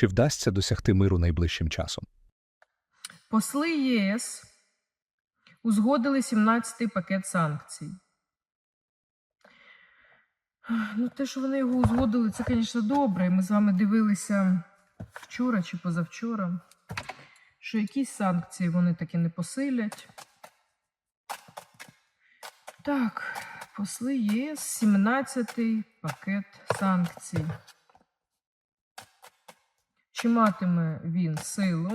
Чи вдасться досягти миру найближчим часом? Посли ЄС узгодили 17-й пакет санкцій. Ну, те, що вони його узгодили, це, звісно, добре. Ми з вами дивилися вчора чи позавчора, що якісь санкції вони таки не посилять. Так, посли ЄС, 17-й пакет санкцій. Чи матиме він силу?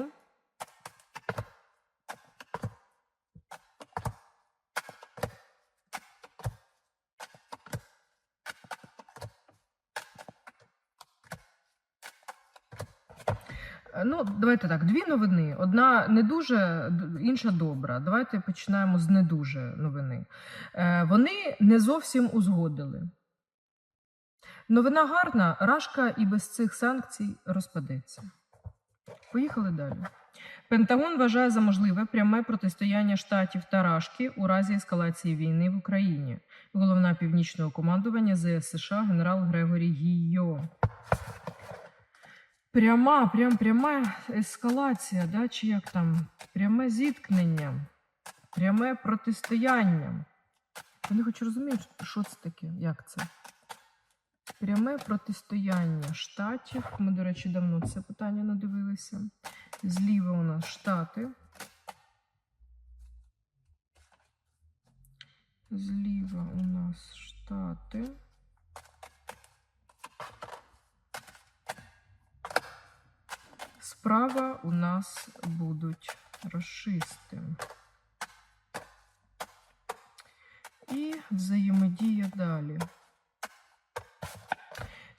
Ну, давайте так, дві новини. Одна не дуже, інша добра. Давайте починаємо з не дуже новини. Е, Вони не зовсім узгодили. Новина гарна, Рашка і без цих санкцій розпадеться. Поїхали далі. Пентагон вважає за можливе пряме протистояння штатів та Рашки у разі ескалації війни в Україні. Головна північного командування ЗС США генерал Грегорі Гійо. Пряма, прям пряма ескалація, да, чи як там? Пряме зіткнення, пряме протистояння. Я не хочу розуміти, що це таке, як це? Пряме протистояння штатів. Ми, до речі, давно це питання не дивилися. Зліва у нас штати. Зліва у нас штати. Справа у нас будуть расисти. І взаємодія далі.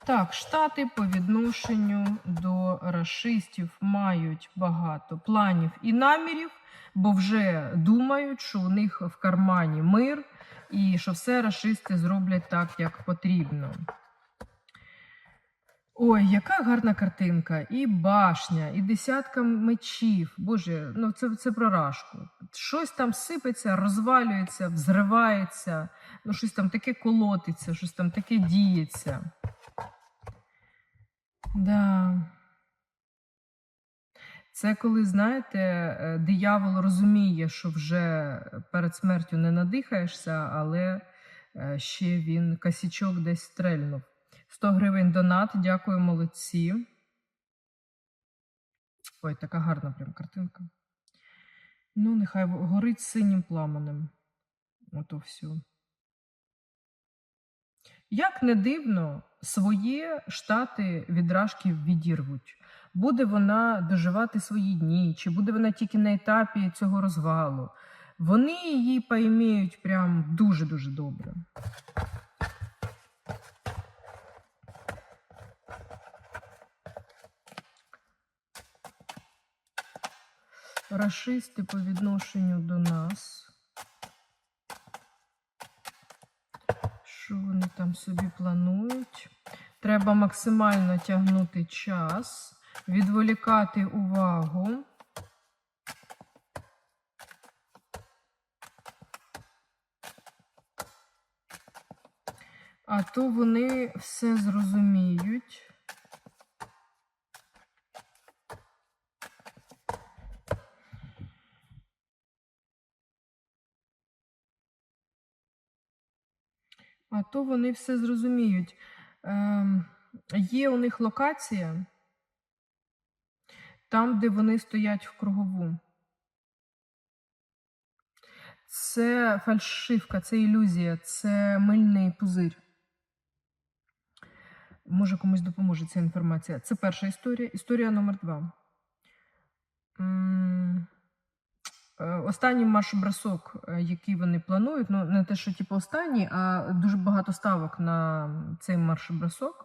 Так, штати по відношенню до расистів мають багато планів і намірів, бо вже думають, що у них в кармані мир і що все расисти зроблять так, як потрібно. Ой, яка гарна картинка, і башня, і десятка мечів. Боже, ну це, це про рашку. Щось там сипеться, розвалюється, взривається, ну щось там таке колотиться, щось там таке діється. Да. Це коли, знаєте, е, диявол розуміє, що вже перед смертю не надихаєшся, але е, ще він косячок десь стрельнув. 100 гривень донат, дякую, молодці. Ой, така гарна прям картинка. Ну, нехай горить синім пламенем. Ото все. Як не дивно, своє штати від рашків відірвуть. Буде вона доживати свої дні, чи буде вона тільки на етапі цього розвалу. Вони її пойміють прям дуже-дуже добре. Рашисти по відношенню до нас. Що вони там собі планують? Треба максимально тягнути час, відволікати увагу. А то вони все зрозуміють. А то вони все зрозуміють. Ем, є у них локація там, де вони стоять в кругову. Це фальшивка, це ілюзія, це мильний пузир. Може, комусь допоможе ця інформація. Це перша історія. Історія номер два. М, е, Останній марш-бросок, е, який вони планують, ну не те, що типу останній, а дуже багато ставок на цей марш-бросок.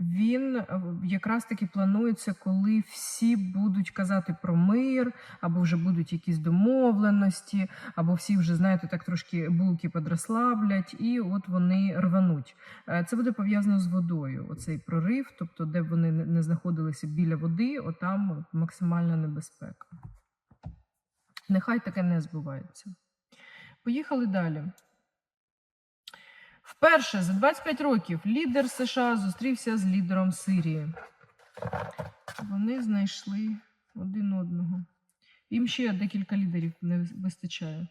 Він е, якраз таки планується, коли всі будуть казати про мир, або вже будуть якісь домовленості, або всі вже, знаєте, так трошки булки подрозслаблять, і от вони рвануть. Е, Це буде пов'язано з водою. Оцей прорив, тобто, де б вони не- не знаходилися біля води, отам максимальна небезпека. Нехай таке не збувається. Поїхали далі. Вперше за 25 років лідер США зустрівся з лідером Сирії. Вони знайшли один одного. Їм ще декілька лідерів не вистачає.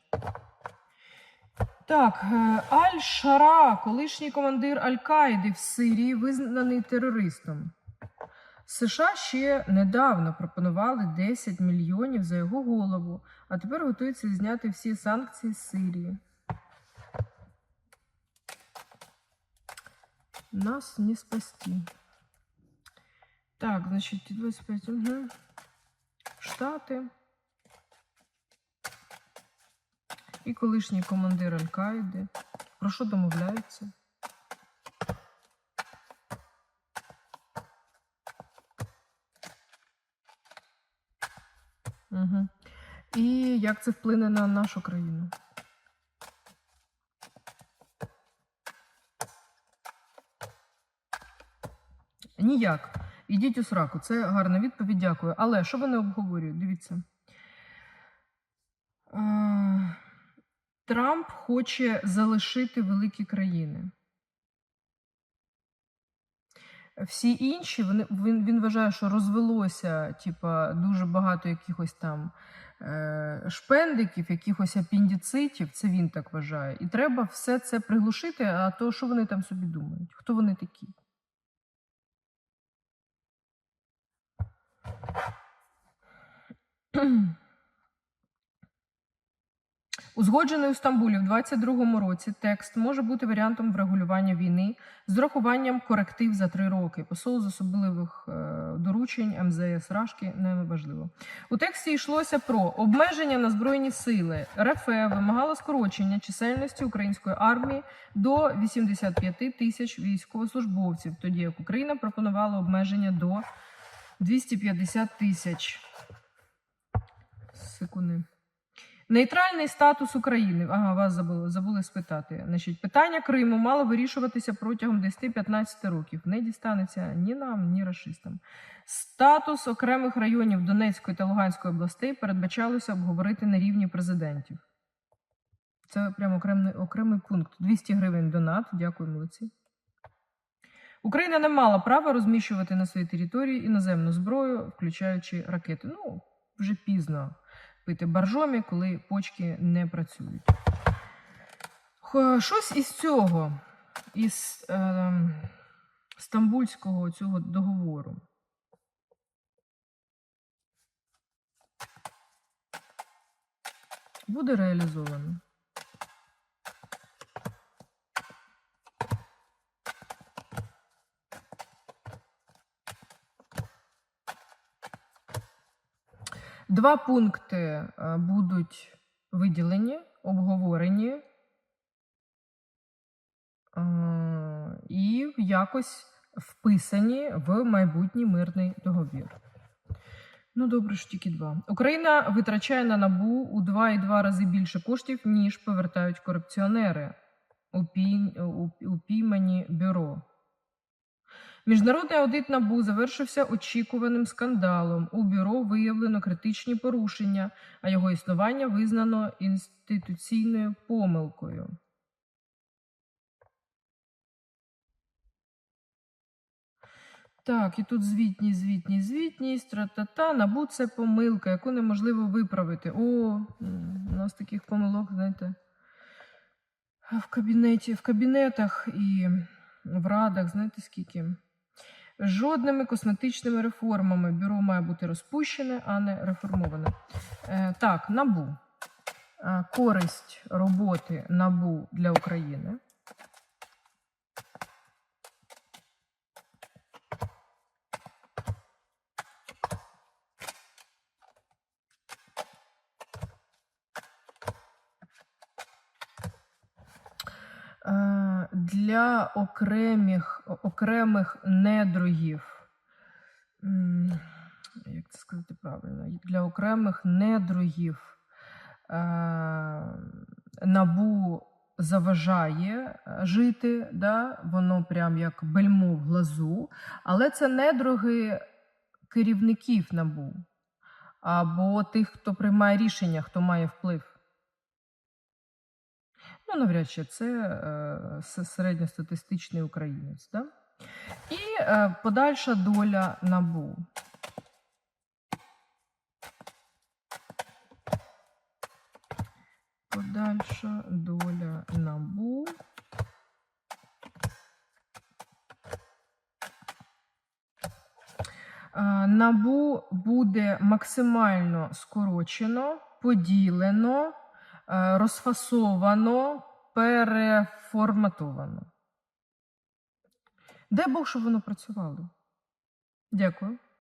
Так, е, Аль-Шара, колишній командир Аль-Каїди в Сирії, визнаний терористом. США ще недавно пропонували 10 мільйонів за його голову, а тепер готуються зняти всі санкції з Сирії. Нас не спасти. Так, значить, 25. Угу. Штати. І колишній командир Аль-Каїди. Про що домовляються? Угу. І як це вплине на нашу країну? Ніяк. Ідіть у сраку. Це гарна відповідь, дякую. Але що вони обговорюють? Дивіться. Е, Трамп хоче залишити великі країни. Всі інші, вони, він, він вважає, що розвелося типа, дуже багато якихось там шпендиків, якихось апендицитів, це він так вважає. І треба все це приглушити, а то що вони там собі думають? Хто вони такі? Узгоджений у Стамбулі в 22-му році текст може бути варіантом врегулювання війни з урахуванням коректив за три роки. Посол з особливих е, доручень МЗС Рашки неважливо. У тексті йшлося про обмеження на збройні сили. РФ вимагало скорочення чисельності української армії до 85 тисяч військовослужбовців, тоді як Україна пропонувала обмеження до 250 тисяч. Секунди. Нейтральний статус України. Ага, вас забули, забули спитати. Значить, питання Криму мало вирішуватися протягом 10-15 років. Не дістанеться ні нам, ні расистам. Статус окремих районів Донецької та Луганської областей передбачалося обговорити на рівні президентів. Це прямо окремий, окремий пункт. 200 гривень донат. Дякую, молодці. Україна не мала права розміщувати на своїй території іноземну зброю, включаючи ракети. Ну, вже пізно пити боржомі, коли почки не працюють. Щось із цього, із е, стамбульського цього договору. Буде реалізовано. Два пункти е, будуть виділені, обговорені е, і якось вписані в майбутній мирний договір. Ну, добре, що тільки два. Україна витрачає на набу у 2,2 рази більше коштів, ніж повертають корупціонери, у- упіймані бюро. Міжнародний аудит НАБУ завершився очікуваним скандалом. У бюро виявлено критичні порушення, а його існування визнано інституційною помилкою. Так, і тут звітність, звітність, звітність, тра-та-та. Набу це помилка, яку неможливо виправити. О, у нас таких помилок, знаєте, в кабінеті, в кабінетах і в радах, знаєте скільки? Жодними косметичними реформами бюро має бути розпущене, а не реформоване. Е, так, набу. Е, користь роботи набу для України. Е, Для окремих, окремих недругів. Як це сказати правильно? Для окремих недругів е, набу заважає е, жити, да? воно прям як бельмо в глазу, але це недруги керівників набу або тих, хто приймає рішення, хто має вплив. Ну, навряд чи це е, середньостатистичний українець. Да? І е, подальша доля набу. Подальша доля набу. Е, Набу буде максимально скорочено, поділено, розфасовано, переформатовано. Дай Бог, щоб воно працювало. Дякую.